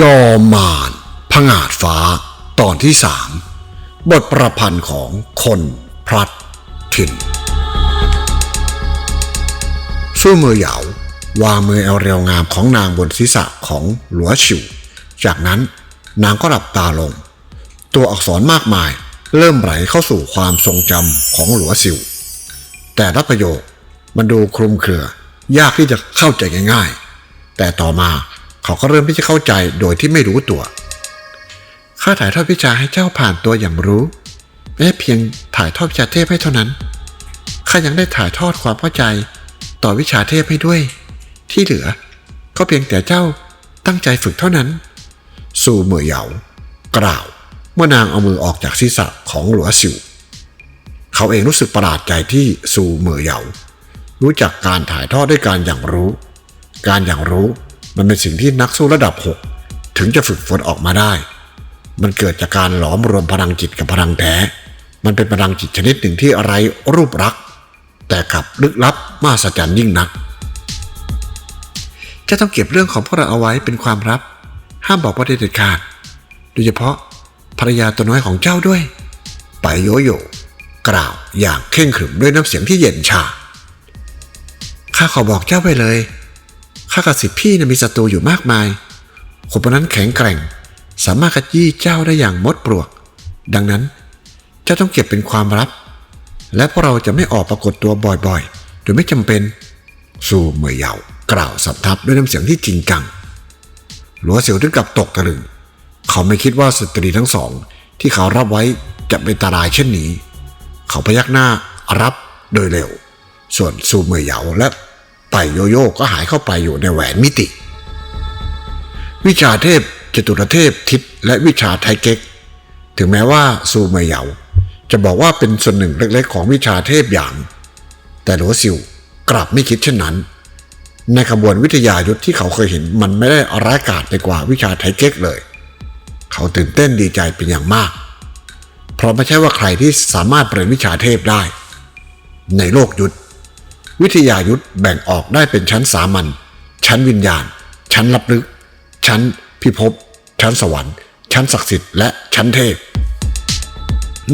จอมมารผงาดฟ้า ตอนที่สามบทประพันธ์ของคนพลัดถิ่นสู้มือเหยาวางมือเอาเรียวงามของนางบนศีรษะของหลัวฉิว จากนั้นนางก็หลับตาลง ตัวอักษรมากมาย เริ่มไหลเข้าสู่ความทรงจำของหลัวซิว แต่ละประโยคมันดูคลุมเครือ ยากที่จะเข้าใจง่ายๆ แต่ต่อมา เขาก็เริ่มที่จะเข้าใจโดยที่ไม่รู้ตัว ข้าถ่ายทอดวิชาให้เจ้าผ่านตัวอย่างรู้แม้เพียงถ่ายทอดวิชาเทพให้เท่านั้น ข้ายังได้ถ่ายทอดความเข้าใจต่อวิชาเทพให้ด้วย ที่เหลือก็เพียงแต่เจ้าตั้งใจฝึกเท่านั้น สู่เหมื่อเหยากล่าว เมื่อนางเอามือออกจากศีรษะของหลัวสิว เขาเองรู้สึกประหลาดใจที่สู่เหมื่อเหยารู้จักการถ่ายทอดด้วยการอย่างรู้ การอย่างรู้ มันเป็นสิ่งที่นักสู้ระดับ 6 ถึงจะฝึกฝนออกมาได้ มันเกิดจากการหลอมรวมพลังจิตกับพลังแท้ มันเป็นพลังจิตชนิดหนึ่งที่อะไรรูปรักษณ์แต่กลับลึกลับมาสจรรย์ยิ่งนัก จะต้องเก็บเรื่องของพวกเราเอาไว้เป็นความลับ ห้ามบอกว่าเด็ดขาด โดยเฉพาะภรรยาตัวน้อยของเจ้าด้วย ไปโยโย่กล่าวอย่างเคร่งขรึมด้วยน้ำเสียงที่เย็นชาข้าขอบอกเจ้าไปเลย ข้ากับสิทธิพี่นะมีศัตรูอยู่มากมาย คนคนนั้นแข็งแกร่ง สามารถขยี้เจ้าได้อย่างมดปลวก ดังนั้น เจ้าต้องเก็บเป็นความลับ และพวกเราจะไม่ออกปรากฏตัวบ่อยๆ โดยไม่จำเป็น สู่เมื่อเยากล่าวสับทับด้วยน้ำเสียงที่จริงจัง หลัวเสียวถึงกับตกตะลึง เขาไม่คิดว่าสตรีทั้งสอง ที่เขารับไว้จะเป็นอันตรายเช่นนี้ เขาพยักหน้ารับโดยเร็ว ส่วนซูเมอเหยาและ ไปโยโย่ก็หายเข้าไปอยู่ในแหวนมิติ วิชาเทพจตุรเทพทิศและวิชาไทเก๊ก ถึงแม้ว่าซูเมอเหยาจะบอกว่าเป็นส่วนหนึ่งเล็กๆ ของวิชาเทพอย่าง แต่หลัวซิวกลับไม่คิดเช่นนั้น ในขบวนวิทยายุทธที่เขาเคยเห็นมันไม่ได้ร้ายกาจไปกว่าวิชาไทเก๊กเลย เขาตื่นเต้นดีใจเป็นอย่างมาก เพราะไม่ใช่ว่าใครที่สามารถเปลี่ยนวิชาเทพได้ ในโลกยุทธ วิทยายุทธแบ่งออกได้เป็นชั้นสามัญ ชั้นวิญญาณ ชั้นลับลึก ชั้นพิภพ ชั้นสวรรค์ ชั้นศักดิ์สิทธิ์และชั้นเทพ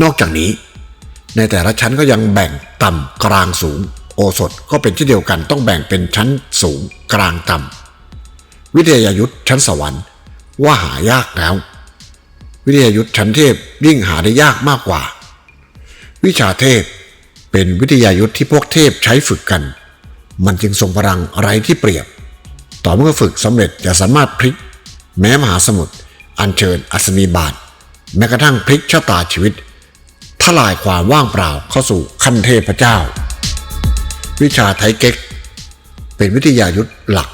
นอกจากนี้ ในแต่ละชั้นก็ยังแบ่งต่ำกลางสูง โอสถก็เป็นเช่นเดียวกันต้องแบ่งเป็นชั้นสูงกลางต่ำ วิทยายุทธชั้นสวรรค์ ว่าหายากแล้ว วิทยายุทธชั้นเทพยิ่งหาได้ยากมากกว่า วิชาเทพ เป็นวิทยายุทธที่พวกเทพใช้ฝึกกัน มันจึงทรงพลังอะไรที่เปรียบ ต่อเมื่อฝึกสำเร็จจะสามารถพลิก แม้มหาสมุทรอัญเชิญอัศนีบาท แม้กระทั่งพลิกชะตาชีวิตทลายความว่างเปล่าเข้าสู่ขั้นเทพเจ้า วิชาไทเก๊ก เป็นวิทยายุทธหลัก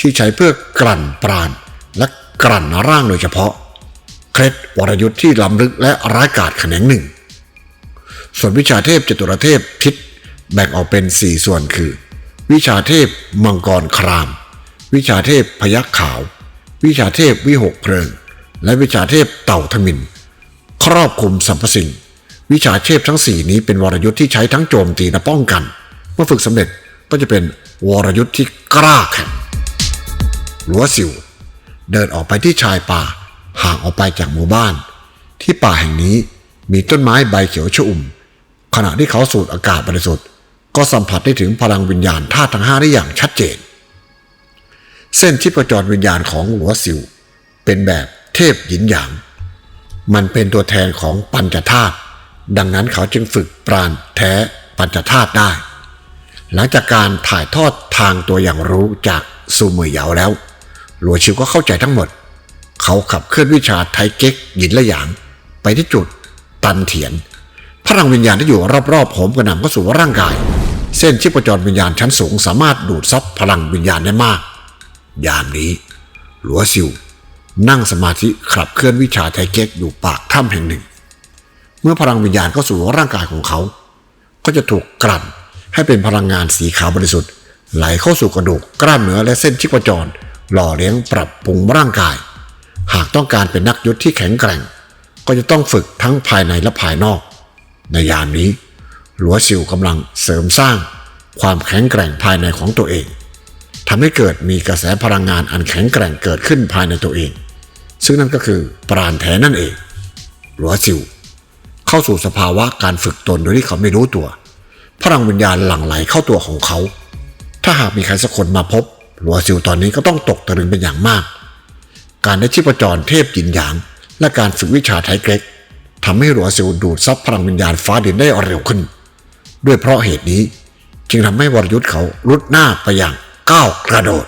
ที่ใช้เพื่อกลั่นปราณและกลั่นร่างโดยเฉพาะ เคล็ดวรยุทธ์ที่ล้ำลึกและร้ายกาจแขนงหนึ่ง ส่วนวิชาเทพจตุรเทพทิศแบ่งออกเป็นสี่ส่วนคือ วิชาเทพมังกรคราม วิชาเทพพยัคฆ์ขาว วิชาเทพวิหกเพลิง และวิชาเทพเต่าทมิน ครอบคลุมสรรพสิ่ง วิชาเทพทั้งสี่นี้เป็นวรยุทธ์ที่ใช้ทั้งโจมตีและป้องกัน เมื่อฝึกสำเร็จก็จะเป็นวรยุทธ์ที่กล้าแข็งหลัวสิว เดินออกไปที่ชายป่าห่างออกไปจากหมู่บ้าน ที่ป่าแห่งนี้มีต้นไม้ใบเขียวชอุ่ม ขณะที่เขาสูดอากาศบริสุทธิ์ ก็สัมผัสได้ถึงพลังวิญญาณธาตุทั้งห้าได้อย่างชัดเจน เส้นชีพจรวิญญาณของหลัวสิว เป็นแบบเทพหยินหยาง มันเป็นตัวแทนของปัญจธาตุดังนั้นเขาจึงฝึกปราณแท้ปัญจธาตุได้ หลังจากการถ่ายทอดทางตัวอย่างรู้จากซูมือเหยาแล้ว หลัวชิวก็เข้าใจทั้งหมด เขาขับเคลื่อนวิชาไทเก๊กหยินและหยาง ไปที่จุดตันเถียน พลังวิญญาณที่อยู่รอบๆผมกระหน่ำเข้าสู่ร่างกาย เส้นชีพจรวิญญาณชั้นสูงสามารถดูดซับพลังวิญญาณได้มาก ยามนี้ หลัวซิว นั่งสมาธิขับเคลื่อนวิชาไทเก๊กอยู่ปากถ้ำแห่งหนึ่ง เมื่อพลังวิญญาณเข้าสู่ร่างกายของเขา ก็จะถูกกลั่นให้เป็นพลังงานสีขาวบริสุทธิ์ ไหลเข้าสู่กระดูกกล้ามเนื้อและเส้นชีพจรหล่อเลี้ยงปรับปรุงร่างกาย หากต้องการเป็นนักยุทธที่แข็งแกร่ง ก็จะต้องฝึกทั้งภายในและภายนอก ในยามนี้ หลัวซิวกำลังเสริมสร้าง ความแข็งแกร่งภายในของตัวเองทำให้เกิดมีกระแสพลังงานอันแข็งแกร่งเกิดขึ้นภายในตัวเอง ซึ่งนั่นก็คือปราณแท้นั่นเอง หลัวซิว เข้าสู่สภาวะการฝึกตนโดยที่เขาไม่รู้ตัว พลังวิญญาณหลั่งไหลเข้าตัวของเขา ถ้าหากมีใครสักคนมาพบ หลัวซิวตอนนี้ก็ต้องตกตะลึงเป็นอย่างมาก การได้ชีพจรเทพจินหยางและการฝึกวิชาไทเกรก ทำให้หลัวซิวดูดซับพลังวิญญาณฟ้าดินได้เร็วขึ้น ด้วยเพราะเหตุนี้ จึงทำให้วรยุทธ์เขารุดหน้าไปอย่างก้าวกระโดด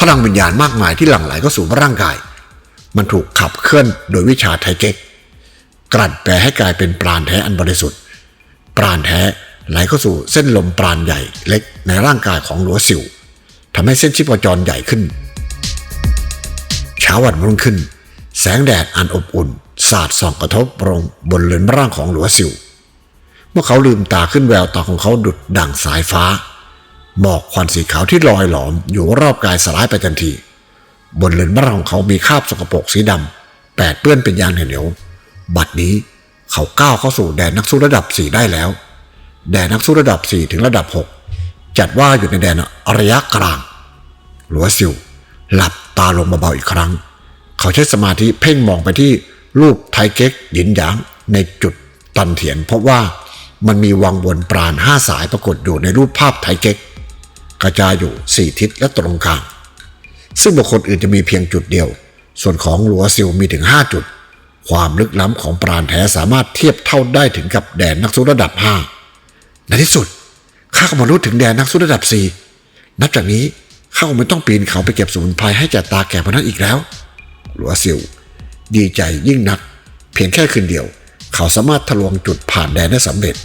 พลังวิญญาณมากมายที่หลั่งไหลเข้าสู่ร่างกาย มันถูกขับเคลื่อนโดยวิชาไทเก๊กกลั่นแปลให้กลายเป็นปราณแท้อันบริสุทธิ์ ปราณแท้ไหลเข้าสู่เส้นลมปราณใหญ่เล็กในร่างกายของหลัวสิวทำให้เส้นชีพจรใหญ่ขึ้น เช้าวันรุ่งขึ้น แสงแดดอันอบอุ่น สาดส่องกระทบลงบนเรือนร่างของหลัวสิวเมื่อเขาลืมตาขึ้นแววตาของเขาดุดดั่งสายฟ้า หมอกควันสีขาวที่ลอยหลอมอยู่รอบกายสลายไปทันที บนเรือนร่างของเขามีคราบสกปรกสีดำแปดเปื้อนเป็นยางเหนียว บัดนี้เขาก้าวเข้าสู่แดนนักสู้ระดับสี่ได้แล้ว แดนนักสู้ระดับสี่ถึงระดับหกจัดว่าอยู่ในแดนระยะกลาง หลัวซิวหลับตาลงเบาๆอีกครั้ง เขาใช้สมาธิเพ่งมองไปที่รูปไทเก๊กหยินหยางในจุดตันเถียนพบว่ามันมีวังวนปราณห้าสายปรากฏอยู่ในรูปภาพไทเก๊ก กระจายอยู่สี่ทิศและตรงกลาง ซึ่งบุคคลอื่นจะมีเพียงจุดเดียว ส่วนของหลัวซิลมีถึงห้าจุด ความลึกล้ำของปราณแท้สามารถเทียบเท่าได้ถึงกับแดนนักสู้ระดับห้าในที่สุดข้าก็มารู้ถึงแดนนักสู้ระดับสี่นับจากนี้ข้าคงไม่ต้องปีนเขาไปเก็บสมุนไพรให้แก่ตาแก่พนั้นอีกแล้ว หลัวซิลดีใจยิ่งนัก เพียงแค่คืนเดียว เขาสามารถทะลวงจุดผ่านแดนได้สำเร็จ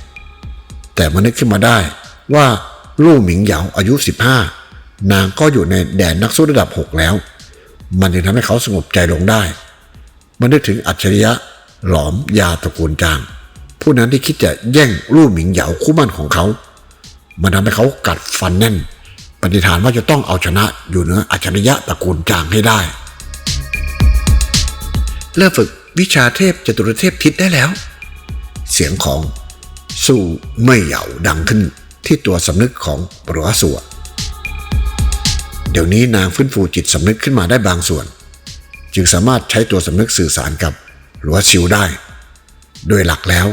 แต่มานึกขึ้นมาได้ว่าลู่หมิงเหยาอายุ 15 นางก็อยู่ในแดนนักสู้ระดับ 6 แล้ว มันจึงทำให้เขาสงบใจลงได้ มันนึกถึงอัจฉริยะหลอมยาตระกูลจาง ผู้นั้นที่คิดจะแย่งลู่หมิงเหยาคู่มั่นของเขา มันทำให้เขากัดฟันแน่นปฏิฐานว่าจะต้องเอาชนะอยู่เหนืออัจฉริยะตระกูลจางให้ได้ เริ่มฝึกวิชาเทพจตุรเทพทิศได้แล้ว เสียงของสู้ไม่เหยาดังขึ้นที่ตัวสำนึกของปรัวสัวเดี๋ยวนี้นางฟื้นฟูจิตสำนึกขึ้นมาได้บางส่วน จึงสามารถใช้ตัวสำนึกสื่อสารกับหลัวซิวได้ โดยหลักแล้ว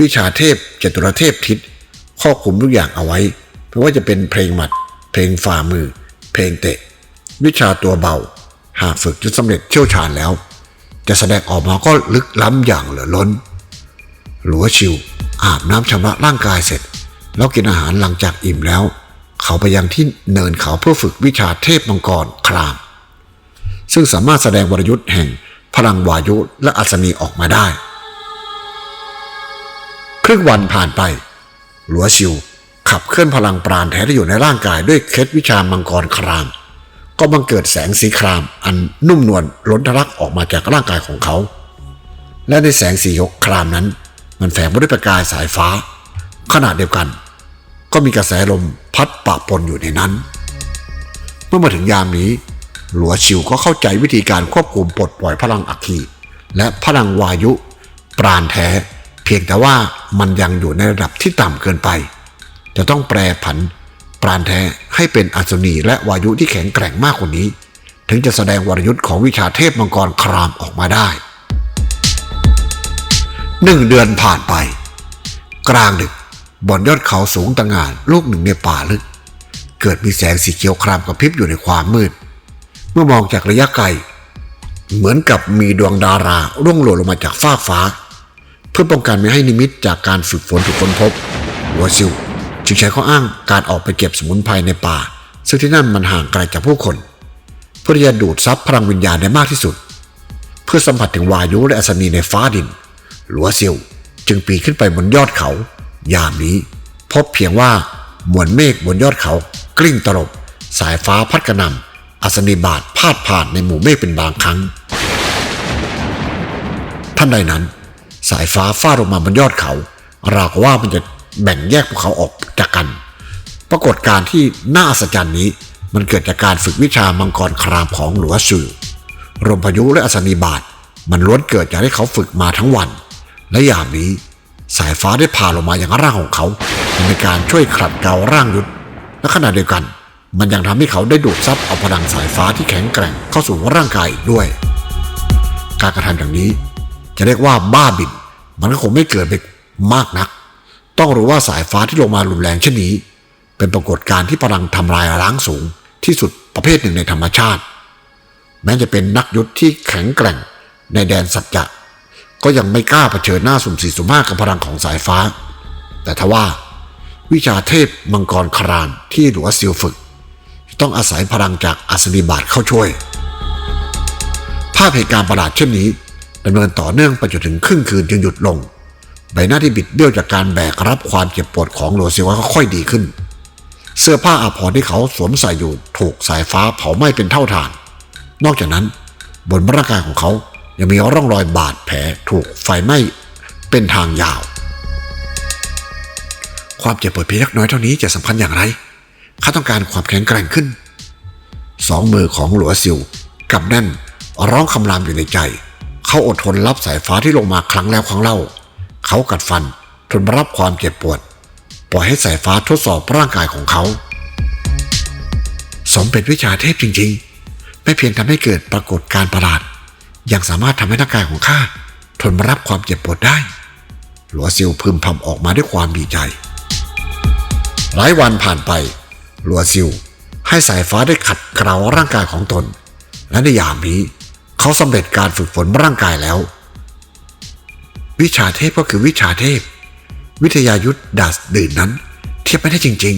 วิชาเทพจตุรเทพทิศครอบคลุมทุกอย่างเอาไว้ไม่ว่าจะเป็นเพลงหมัด เพลงฝ่ามือ เพลงเตะ วิชาตัวเบา หากฝึกจนสำเร็จเชี่ยวชาญแล้ว จะแสดงออกมาก็ลึกล้ำอย่างเหลือล้น หลัวชิวอาบน้ำชำระร่างกายเสร็จ แล้วกินอาหารหลังจากอิ่มแล้ว เขาไปยังที่เนินเขาเพื่อฝึกวิชาเทพมังกรคราม ซึ่งสามารถแสดงวรยุทธ์แห่งพลังวายุและอัศนีออกมาได้ ครึ่งวันผ่านไป หลัวชิวขับเคลื่อนพลังปราณแท้ที่อยู่ในร่างกายด้วยเคล็ดวิชามังกรคราม ก็บังเกิดแสงสีคราม อันนุ่มนวลล้นทะลักออกมาจากร่างกายของเขา และในแสงสีกครามนั้น มันแฝงไปด้วยประกายสายฟ้า ขนาดเดียวกัน ก็มีกระแสลมพัดปะปนอยู่ในนั้น เมื่อมาถึงยามนี้ หลัวชิวก็เข้าใจวิธีการควบคุมปลดปล่อยพลังอัคคีและพลังวายุ ปราณแท้ เพียงแต่ว่ามันยังอยู่ในระดับที่ต่ำเกินไป จะต้องแปรผัน ปราณแท้ให้เป็นอัศนีและวายุที่แข็งแกร่งมากกว่านี้ ถึงจะแสดงวรยุทธ์ของวิชาเทพมังกรครามออกมาได้หนึ่งเดือนผ่านไป กลางดึกบนยอดเขาสูงตะงานลูกหนึ่งในป่าลึก เกิดมีแสงสีเขียวครามกระพริบอยู่ในความมืด เมื่อมองจากระยะไกล เหมือนกับมีดวงดาราร่วงหล่นลงมาจากฟ้าฟ้า เพื่อป้องกันไม่ให้นิมิตจากการฝึกฝนถูกค้นพบหัวซิว จึงใช้ข้ออ้างการออกไปเก็บสมุนไพรในป่า ซึ่งที่นั่นมันห่างไกลจากผู้คน เพื่อที่จะดูดซับพลังวิญญาณได้มากที่สุด เพื่อสัมผัสถึงวายุและอัศนีในฟ้าดิน หลัวเซียวจึงปีนขึ้นไปบนยอดเขา ยามนี้ พบเพียงว่ามวลเมฆบนยอดเขา กลิ้งตลบ สายฟ้าพัดกระหน่ำอัศนีบาทพาดผ่านในหมู่เมฆเป็นบางครั้งท่านใดนั้น สายฟ้าฟาดลงมาบนยอดเขา ราวกับว่ามันจะแบ่งแยกภูเขาออก จากกัน ปรากฏการที่น่าอัศจรรย์นี้ มันเกิดจากการฝึกวิชามังกรครามของหลัวซือลมพายุและอัศนีบาท มันล้วนเกิดจากที่เขาฝึกมาทั้งวัน และอย่ามนี้สายฟ้าได้พาลงมาอย่างร่างของเขาในการช่วยขัดเกลาร่างยุทธและขณะเดียวกัน มันยังทำให้เขาได้ดูดซับเอาพลังสายฟ้าที่แข็งแกร่งเข้าสู่ร่างกายอีกด้วย การกระทำอย่างนี้ จะเรียกว่าบ้าบิน มันก็คงไม่เกิดไปมากนัก ต้องรู้ว่าสายฟ้าที่ลงมารุนแรงเช่นนี้ เป็นปรากฏการณ์ที่พลังทำลายล้างสูงที่สุดประเภทหนึ่งในธรรมชาติ แม้จะเป็นนักยุทธที่แข็งแกร่งในแดนสัจจะก็ยังไม่กล้าเผชิญหน้าสุ่มสี่สุ่มห้ากับพลังของสายฟ้า แต่ทว่า วิชาเทพมังกรครานที่หลัวซิลฝึก ต้องอาศัยพลังจากอัศนีบาทเข้าช่วย ภาพเหตุการณ์ประหลาดเช่นนี้ดำเนินต่อเนื่องไปจนถึงครึ่งคืนจึงหยุดลง ใบหน้าที่บิดเบี้ยวจากการแบกรับความเจ็บปวดของหลัวซิลก็ค่อยดีขึ้น เสื้อผ้าอาภรณ์ที่เขาสวมใส่อยู่ถูกสายฟ้าเผาไหม้เป็นเท่าฐาน นอกจากนั้น บนร่างกายของเขายังมีร่องรอยบาดแผลถูกไฟไหม้เป็นทางยาว ความเจ็บปวดเพียงเล็กน้อยเท่านี้จะสำคัญอย่างไรข้าต้องการความแข็งแกร่งขึ้น สองมือของหลัวซิวกำแน่นร้องคำรามอยู่ในใจ เขาอดทนรับสายฟ้าที่ลงมาครั้งแล้วครั้งเล่า เขากัดฟันทนรับความเจ็บปวด ปล่อยให้สายฟ้าทดสอบร่างกายของเขา สมเป็นวิชาเทพจริงๆ ไม่เพียงทำให้เกิดปรากฏการประหลาด ยังสามารถทำให้ร่างกายของข้าทนรับความเจ็บปวดได้ หลัวซิวพึมพำออกมาด้วยความดีใจ หลายวันผ่านไป หลัวซิวให้สายฟ้าได้ขัดเกลาร่างกายของตน และในยามนี้ เขาสำเร็จการฝึกฝนร่างกายแล้ว วิชาเทพก็คือวิชาเทพ วิทยายุทธดัสดื่นนั้น เทียบไม่ได้จริง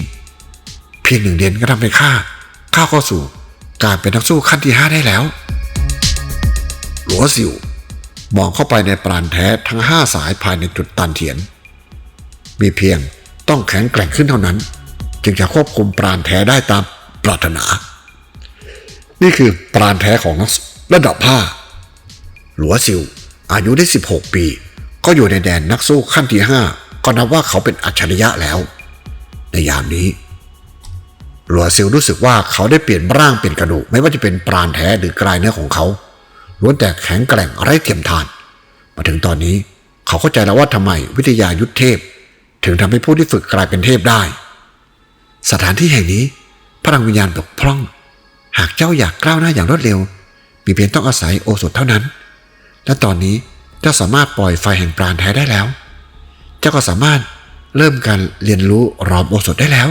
ๆ เพียงหนึ่งเดือนก็ทำให้ข้าก้าเข้าสู่ การเป็นนักสู้ขั้นที่ห้าได้แล้ว หลัวซิวมองเข้าไปในปราณแท้ทั้งห้าสายภายในจุดตันเถียน มีเพียงต้องแข็งแกร่งขึ้นเท่านั้น จึงจะควบคุมปราณแท้ได้ตามปรารถนา นี่คือปราณแท้ของนักระดับห้าหลัวซิวอายุได้ 16 ปี ก็อยู่ในแดนนักสู้ขั้นที่ห้าก็นับว่าเขาเป็นอัจฉริยะแล้ว ในยามนี้หลัวซิลรู้สึกว่าเขาได้เปลี่ยนร่างเป็นกระดูก ไม่ว่าจะเป็นปราณแท้หรือกลายเนื้อของเขาล้วนแต่แข็งแกร่งไร้เทียมทาน มาถึงตอนนี้เขาเข้าใจแล้วว่าทำไมวิทยายุทธเทพ ถึงทำให้ผู้ที่ฝึกกลายเป็นเทพได้ สถานที่แห่งนี้ พลังวิญญาณบกพร่อง หากเจ้าอยากก้าวหน้าอย่างรวดเร็ว มีเพียงต้องอาศัยโอสถเท่านั้น และตอนนี้ เจ้าสามารถปล่อยไฟแห่งปราณแท้ได้แล้ว เจ้าก็สามารถเริ่มการเรียนรู้รอมโอสถได้แล้ว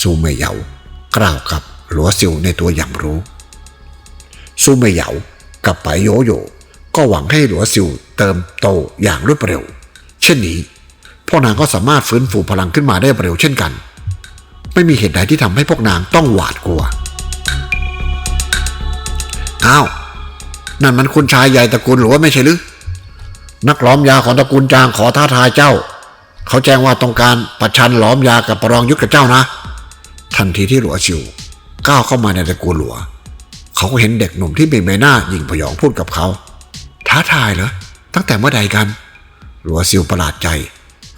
ซูเมเหยากล่าวกับหลัวซิวในตัวอย่างรู้ซูเมเหยากับไปโยโยก็หวังให้หลัวซิวเติมโตอย่างรวดเร็ว เช่นนี้พวกนางก็สามารถฟื้นฟูพลังขึ้นมาได้เร็วเช่นกัน ไม่มีเหตุใดที่ทำให้พวกนางต้องหวาดกลัวอ้าวนั่นมันคุณชายใหญ่ตระกูลหรือว่าไม่ใช่หรือ นักล้อมยาของตระกูลจางขอท้าทายเจ้า เขาแจ้งว่าต้องการประชันล้อมยากับประลองยุทธกับเจ้านะ ทันทีที่หลัวชิวก้าวเข้ามาในตระกูลหลัว เขาก็เห็นเด็กหนุ่มที่มีใบหน้าหยิ่งพยองพูดกับเขา ท้าทายเหรอ ตั้งแต่เมื่อใดกัน หลัวซิวประหลาดใจ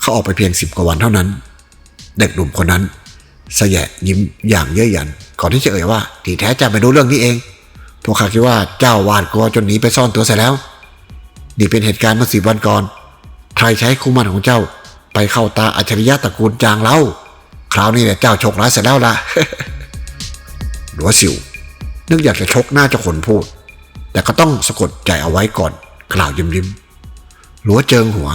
เขาออกไปเพียงสิบกว่าวันเท่านั้น เด็กหนุ่มคนนั้นสยะยิ้มอย่างเย้ยหยัน ก่อนที่จะเอ่ยว่า ที่แท้จะไม่รู้เรื่องนี้เอง พวกข้าคิดว่าเจ้าวาดกลัวจนหนีไปซ่อนตัวเสียแล้ว นี่เป็นเหตุการณ์เมื่อสิบวันก่อน ใครใช้คู่มันของเจ้า ไปเข้าตาอัจฉริยะตระกูลจางเล่า คราวนี้เนี่ยเจ้าโชคร้ายเสร็จแล้วล่ะหลัวสิวนึกอยากจะชกหน้าเจ้าคนพูด แต่ก็ต้องสะกดใจเอาไว้ก่อน กล่าวยิ้มยิ้มหลัวเจิงหัว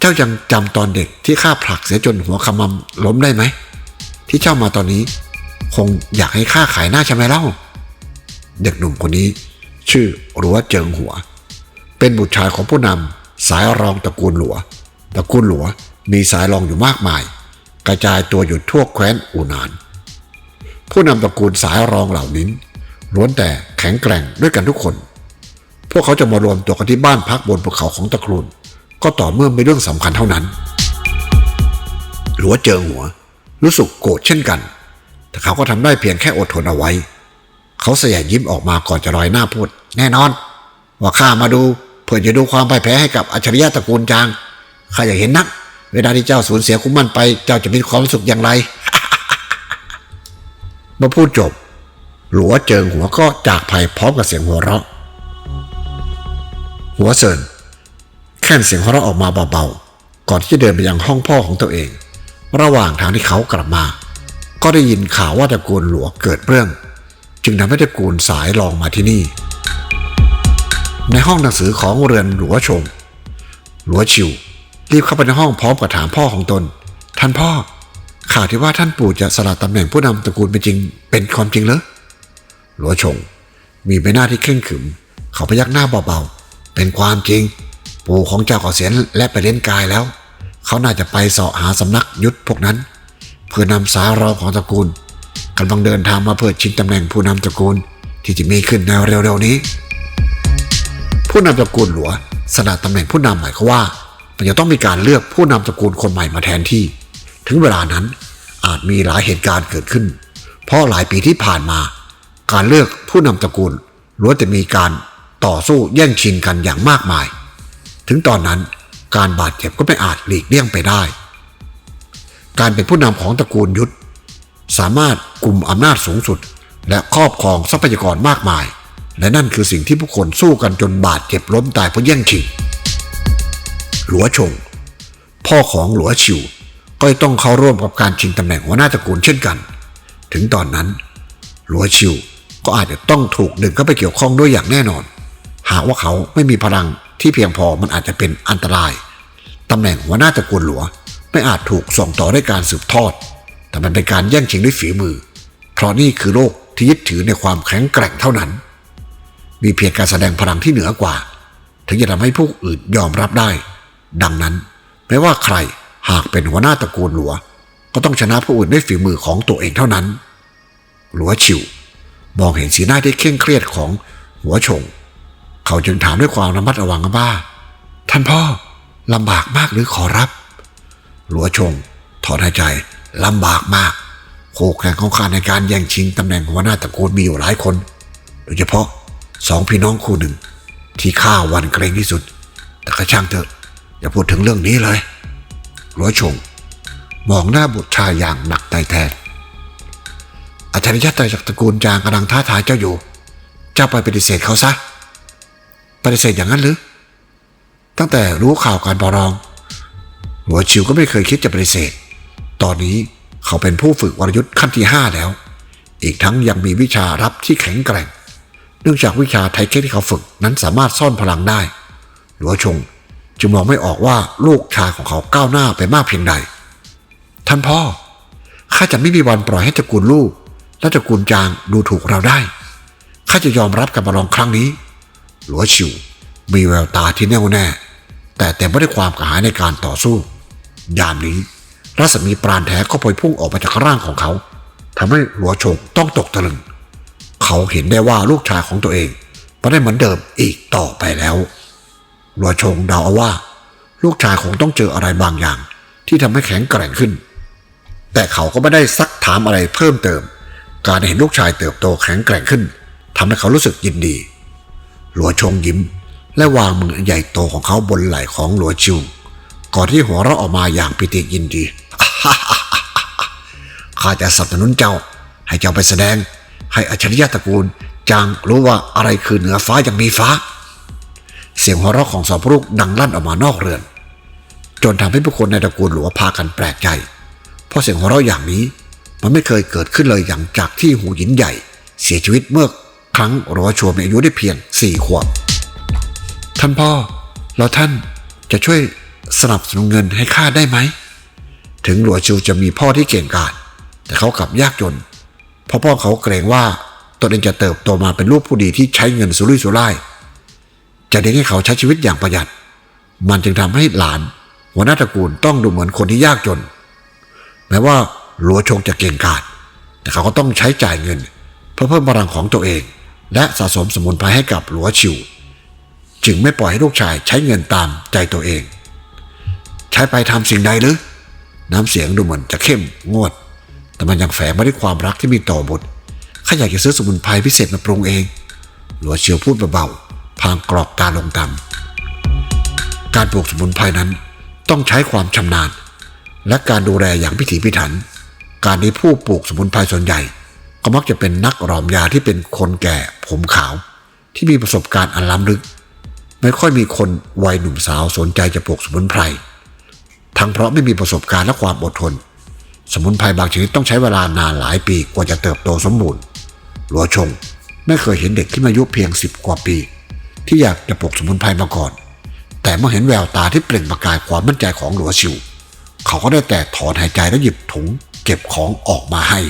เจ้ายังจำตอนเด็กที่ข้าผลักเสียจนหัวขมำล้มได้ไหม ที่เจ้ามาตอนนี้ คงอยากให้ข้าขายหน้าใช่ไหมเล่า เด็กหนุ่มคนนี้ ชื่อรั้วเจิงหัว เป็นบุตรชายของผู้นำสายรองตระกูลหลัว ตระกูลหลัวมีสายรองอยู่มากมาย กระจายตัวอยู่ทั่วแคว้นอูนาน ผู้นำตระกูลสายรองเหล่านี้ล้วนแต่แข็งแกร่งด้วยกันทุกคน พวกเขาจะมารวมตัวกันที่บ้านพักบนภูเขาของตระกูล ก็ต่อเมื่อมีเรื่องสำคัญเท่านั้น หลัวเจิงหัว รู้สึกโกรธเช่นกัน แต่เขาก็ทำได้เพียงแค่อดทนเอาไว้ เขาเสียยิ้มออกมาก่อนจะลอยหน้าพูด แน่นอน ว่าข้ามาดู เพื่อจะดูความพ่ายแพ้ให้กับอัจฉริยะตระกูลจางข้าอยากเห็นนัก เวลาที่เจ้าสูญเสียคุ้มมันไป เจ้าจะมีความสึกอย่างไรเมื่อพูดจบ หลัวเจิงหัวก็จากไปพร้อมกับเสียงหัวเราะ หัวเซินแค่นเสียงหัวเราะออกมาเบาๆ ก่อนที่จะเดินไปยังห้องพ่อของตัวเอง ระหว่างทางที่เขากลับมา ก็ได้ยินข่าวว่าตระกูลหลวเกิดเรื่อง จึงทำให้ตระกูลสายลองมาที่นี่ ในห้องหนังสือของเรือนหลัวชง หลัวชิว รีบเข้าไปในห้องพร้อมกับถามพ่อของตน ท่านพ่อ ข่าวที่ว่าท่านปู่จะสละตำแหน่งผู้นำตระกูลเป็นจริง เป็นความจริงเหรอหลัวชง มีใบหน้าที่เคร่งขรึม เขาพยักหน้าเบาๆ เป็นความจริง ปู่ของเจ้าก่อเสียนและไปเล่นกายแล้ว เขาน่าจะไปเสาะหาสำนักยุทธพวกนั้น เพื่อนำสารอของตระกูลกำลังเดินทางมาเพื่อชิงตำแหน่งผู้นำตระกูลที่จะมีขึ้นในเร็วๆนี้ ผู้นำตระกูลหลัวสละตำแหน่งผู้นำหมายความว่า มันจะต้องมีการเลือกผู้นำตระกูลคนใหม่มาแทนที่ ถึงเวลานั้นอาจมีหลายเหตุการณ์เกิดขึ้น เพราะหลายปีที่ผ่านมา การเลือกผู้นำตระกูลล้วนแต่มีการต่อสู้แย่งชิงกันอย่างมากมาย ถึงตอนนั้นการบาดเจ็บก็ไม่อาจหลีกเลี่ยงไปได้ การเป็นผู้นำของตระกูลยุทธสามารถกลุ่มอำนาจสูงสุด และครอบครองทรัพยากรมากมาย และนั่นคือสิ่งที่ผู้คนสู้กันจนบาดเจ็บล้มตายเพราะแย่งชิง หลัวชง พ่อของหลัวชิว ก็ต้องเข้าร่วมกับการชิงตำแหน่งหัวหน้าตระกูลเช่นกัน ถึงตอนนั้น หลัวชิวก็อาจจะต้องถูกดึงเข้าไปเกี่ยวข้องด้วยอย่างแน่นอน หากว่าเขาไม่มีพลังที่เพียงพอมันอาจจะเป็นอันตรายตำแหน่งหัวหน้าตระกูลหลัวไม่อาจถูกส่งต่อด้วยการสืบทอด แต่มันเป็นการแย่งชิงด้วยฝีมือ เพราะนี่คือโลกที่ยึดถือในความแข็งแกร่งเท่านั้น มีเพียงการแสดงพลังที่เหนือกว่า ถึงจะทำให้ผู้อื่นยอมรับได้ ดังนั้นไม่ว่าใครหากเป็นหัวหน้าตระกูลหลัว ก็ต้องชนะผู้อื่นด้วยฝีมือของตัวเองเท่านั้น หลัวฉิว มองเห็นสีหน้าที่เคร่งเครียดของหัวชง เขาจึงถามด้วยความระมัดระวังว่า ท่านพ่อลำบากมากหรือขอรับ หลัวชง ถอนหายใจลำบากมากคู่แข่งของข้าในการแย่งชิงตำแหน่งหัวหน้าตระกูลมีอยู่หลายคน โดยเฉพาะ สองพี่น้องคู่หนึ่ง ที่ข้าวันเกรงที่สุด แต่ก็ช่างเถอะ อย่าพูดถึงเรื่องนี้เลยหลัวชง มองหน้าบุตรชายอย่างหนักใจแทนอัจฉริยะใจจากตระกูลจางกำลังท้าทายเจ้าอยู่ เจ้าไปปฏิเสธเขาซะ ปฏิเสธอย่างนั้นหรือ ตั้งแต่รู้ข่าวการปรอง หัวชิวก็ไม่เคยคิดจะปฏิเสธ ตอนนี้เขาเป็นผู้ฝึกวรยุทธ์ขั้นที่ห้าแล้ว อีกทั้งยังมีวิชารับที่แข็งแกร่ง นื่องจากวิชาไทเก๊ที่เขาฝึกนั้นสามารถซ่อนพลังได้ หลัวชงจึงมองไม่ออกว่าลูกชายของเขาก้าวหน้าไปมากเพียงใด ท่านพ่อ ข้าจะไม่มีวันปล่อยให้ตระกูลลูก และตระกูลจางดูถูกเราได้ ข้าจะยอมรับการประลองครั้งนี้ หลัวชิว มีแววตาที่แน่วแน่ แต่เต็มไปด้วยความกระหายในการต่อสู้ ยามนี้รัศมีปราณแท้ก็พลอยพุ่งออกมาจากร่างของเขาทำให้หลัวชงต้องตกตะลึง เขาเห็นได้ว่าลูกชายของตัวเองไม่ได้เหมือนเดิมอีกต่อไปแล้วหลัวชงเดาเอาว่า ลูกชายคงต้องเจออะไรบางอย่าง ที่ทำให้แข็งแกร่งขึ้น แต่เขาก็ไม่ได้ซักถามอะไรเพิ่มเติม การเห็นลูกชายเติบโตแข็งแกร่งขึ้นทำให้เขารู้สึกยินดีหลัวชงยิ้ม และวางมือใหญ่โตของเขาบนไหล่ของหลัวชิวก่อนที่หัวเราะออกมาอย่างปิติยินดีข้าจะสนับสนุนเจ้า ให้เจ้าไปแสดง ให้อัจฉริยะตระกูลจางรู้ว่าอะไรคือเหนือฟ้ายังมีฟ้า เสียงหัวเราะของสองพลูกดังลั่นออกมานอกเรือน จนทำให้ผู้คนในตระกูลหลัวพากันแปลกใจ เพราะเสียงหัวเราะอย่างนี้ มันไม่เคยเกิดขึ้นเลยอย่างจากที่หูหยินใหญ่ เสียชีวิตเมื่อครั้งหลัวชัวมีอายุได้เพียงสี่ขวบ ท่านพ่อแล้วท่านจะช่วยสนับสนุนเงินให้ข้าได้ไหม ถึงหลัวชิวจะมีพ่อที่เก่งกาจแต่เขากลับยากจน เพราะพ่อเขาเกรงว่าตนเองจะเติบโตมาเป็นลูกผู้ดีที่ใช้เงินสุรุ่ยสุร่ายจะเลี้ยงให้เขาใช้ชีวิตอย่างประหยัด มันจึงทำให้หลานหัวหน้าตระกูลต้องดูเหมือนคนที่ยากจน แม้ว่าหลัวชงจะเก่งกาจแต่เขาก็ต้องใช้จ่ายเงิน เพื่อเพิ่มพลังของตัวเอง และสะสมสมุนไพรให้กับหลัวชิว จึงไม่ปล่อยให้ลูกชายใช้เงินตามใจตัวเอง ใช้ไปทำสิ่งใดหรือ น้ำเสียงดูเหมือนจะเข้มงวด แต่มันยังแฝงมาด้วยความรักที่มีต่อบุตรข้าอยากจะซื้อสมุนไพรพิเศษมาปรุงเอง หลัวเชียวพูดเบาๆพางกรอกตาลงต่ำการปลูกสมุนไพรนั้นต้องใช้ความชำนาญ และการดูแลอย่างพิถีพิถัน การที่ผู้ปลูกสมุนไพรส่วนใหญ่ ก็มักจะเป็นนักหลอมยาที่เป็นคนแก่ผมขาว ที่มีประสบการณ์อันล้ำลึก ไม่ค่อยมีคนวัยหนุ่มสาวสนใจจะปลูกสมุนไพร ทั้งเพราะไม่มีประสบการณ์และความอดทน สมุนไพรบางชนิดต้องใช้เวลานานหลายปีกว่าจะเติบโตสมบูรณ์หลัวชงไม่เคยเห็นเด็กที่มีอายุเพียงสิบกว่าปี ที่อยากจะปลูกสมุนไพรมาก่อน แต่เมื่อเห็นแววตาที่เปล่งประกายความมั่นใจของหลัวชิว เขาก็ได้แต่ถอนหายใจและหยิบถุงเก็บของออกมาให้